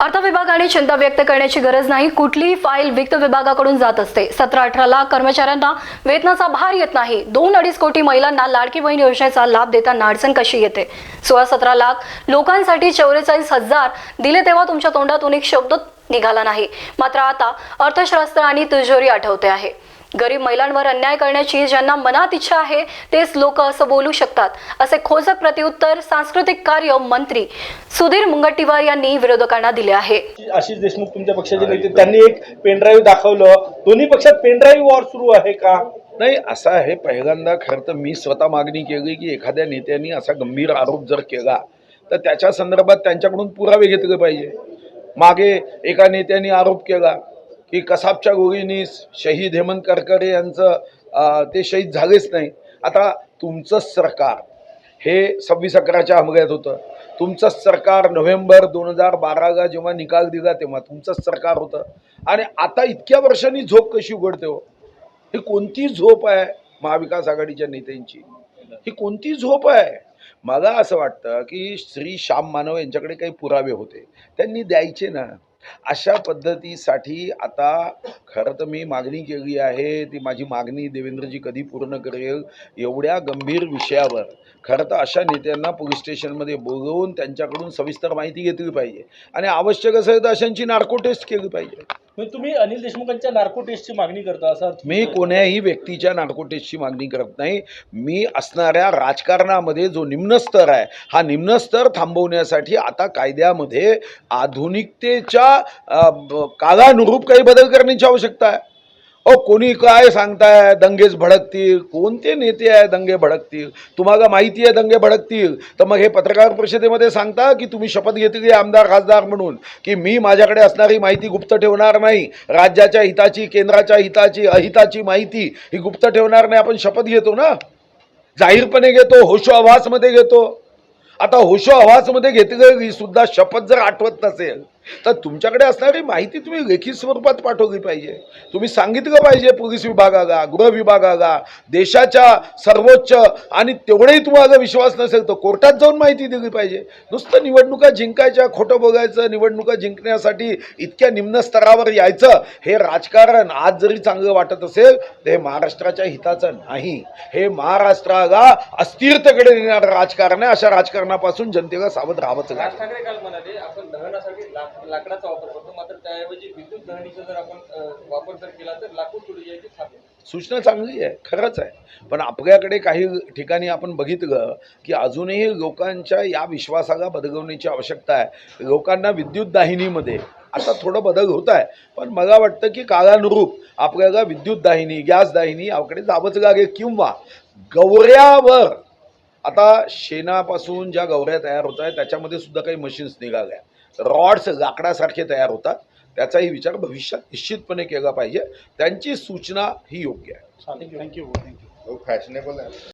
अर्थ विभागाने चिंता व्यक्त करण्याची गरज नाही. कुठलीही फाईल वित्त विभागाकडून जात असते. सतरा अठरा लाख कर्मचाऱ्यांना वेतनाचा भार येत नाही. दोन अडीच कोटी महिलांना लाडकी बहीण योजनेचा लाभ देताना अडचण कशी येते? सोळा सतरा लाख लोकांसाठी चौवेचाळीस हजार दिले तेव्हा तुमच्या तोंडातून एक शब्द निघाला नाही. मात्र आता अर्थशास्त्र आणि तिजोरी आठवते आहे. गरीब महिलांवर अन्याय करण्याची ज्यांना मनात इच्छा आहे तेच लोक असं बोलू शकतात. असे खोचक प्रत्युत्तर सांस्कृतिक कार्य मंत्री सुधीर मुंगट्टीवार यांनी विरोधकांना दिले आहे. आशिष देशमुख तुमच्या पक्षाचे नेते त्यांनी एक पेनड्राईव्ह दाखवलं. दोन्ही पक्षात पेनड्राईव्ह वॉर सुरू आहे का? नाही असं आहे. पहिल्यांदा खरं तर मी स्वतः मागणी केली की एखाद्या नेत्यांनी असा गंभीर आरोप जर केला तर त्याच्या संदर्भात त्यांच्याकडून पुरावे घेतले पाहिजे. मागे एका नेत्याने आरोप केला की कसाबच्या गोळीनी शहीद हेमंत करकरे यांचं ते शहीद झालेच नाही. आता तुमचं सरकार हे सव्वीस अकराच्या हमग्यात होतं. तुमचंच सरकार नोव्हेंबर दोन हजार बाराला जेव्हा निकाल दिला तेव्हा तुमचंच सरकार होतं. आणि आता इतक्या वर्षांनी झोप कशी उघडते हो? ही कोणती झोप आहे महाविकास आघाडीच्या नेत्यांची? ही कोणती झोप आहे? मला असं वाटतं की श्री श्याम मानव यांच्याकडे काही पुरावे होते. त्यांनी द्यायचे ना. अशा पद्धतीसाठी आता खरं तर मी मागणी केली आहे ती माझी मागणी देवेंद्रजी कधी पूर्ण करेल एवढ्या गंभीर विषयावर. खरं तर अशा नेत्यांना पोलीस स्टेशनमध्ये बोलवून त्यांच्याकडून सविस्तर माहिती घेतली पाहिजे. आणि आवश्यक असेल तर अशांची नार्को टेस्ट केली पाहिजे. म्हणजे तुम्ही अनिल देशमुखांच्या नार्को टेस्टची मागणी करता असं मी कोण्याही व्यक्तीच्या नार्को टेस्टची मागणी करत नाही. मी असणाऱ्या राजकारणामध्ये जो निम्नस्तर आहे हा निम्नस्तर थांबवण्यासाठी आता कायद्यामध्ये आधुनिकतेच्या अ, ब- काळानुरूप काही बदल करण्याची आवश्यकता आहे. अहो कोणी काय सांगताय? दंगेच भडकतील. कोणते नेते आहे दंगे भडकतील? तुम्हाला माहिती आहे दंगे भडकतील. तर मग हे पत्रकार परिषदेमध्ये सांगता की तुम्ही शपथ घेतली आमदार खासदार म्हणून की मी माझ्याकडे असणारी माहिती गुप्त ठेवणार नाही. राज्याच्या हिताची केंद्राच्या हिताची अहिताची माहिती ही गुप्त ठेवणार नाही. आपण शपथ घेतो ना? जाहीरपणे घेतो होशो आवासमध्ये घेतो. आता होशो आवासमध्ये घेतलेली सुद्धा शपथ जर आठवत नसेल तर तुमच्याकडे असणारी माहिती तुम्ही लेखी स्वरूपात पाठवली पाहिजे. तुम्ही सांगितलं पाहिजे पोलीस विभागाला गृह विभागाला देशाच्या सर्वोच्च आणि तेवढेही तुम्हाला विश्वास नसेल तर कोर्टात जाऊन माहिती दिली पाहिजे. नुसतं निवडणुका जिंकायच्या खोटं बघायचं निवडणुका जिंकण्यासाठी इतक्या निम्न स्तरावर यायचं हे राजकारण आज जरी चांगलं वाटत असेल तर हे महाराष्ट्राच्या हिताचं नाही. हे महाराष्ट्राला अस्थिरतेकडे नेणारं राजकारण आहे. अशा राजकारणापासून जनतेला सावध राहावंच लागेल. आपण लाकडाचा वापर करतो. मात्र त्याऐवजी विद्युत दहनीचा जर आपण वापर जर केला तर लाकूड तुडी यायची थांबेल सूचना चांगली आहे खरंच आहे. पण आपल्याकडे काही ठिकाणी आपण बघितलं की अजूनही लोकांच्या या विश्वासाला बदलवण्याची आवश्यकता आहे. लोकांना विद्युत दाहिनीमध्ये आता थोडं बदल होत आहे पण मला वाटतं की काळानुरूप आपल्याला विद्युत दाहिनी गॅस दाहिनी याकडे जावंच लागेल किंवा गवऱ्यावर आता शेणापासून ज्या गवऱ्या तयार होत आहेत त्याच्यामध्ये सुद्धा काही मशीन्स निघाल्या. रॉड्स लाकडासारखे तयार होतात. त्याचाही विचार भविष्यात निश्चितपणे केला पाहिजे. त्यांची सूचना ही योग्य आहे. थँक्यू थँक्यू फॅशनेबल आहे.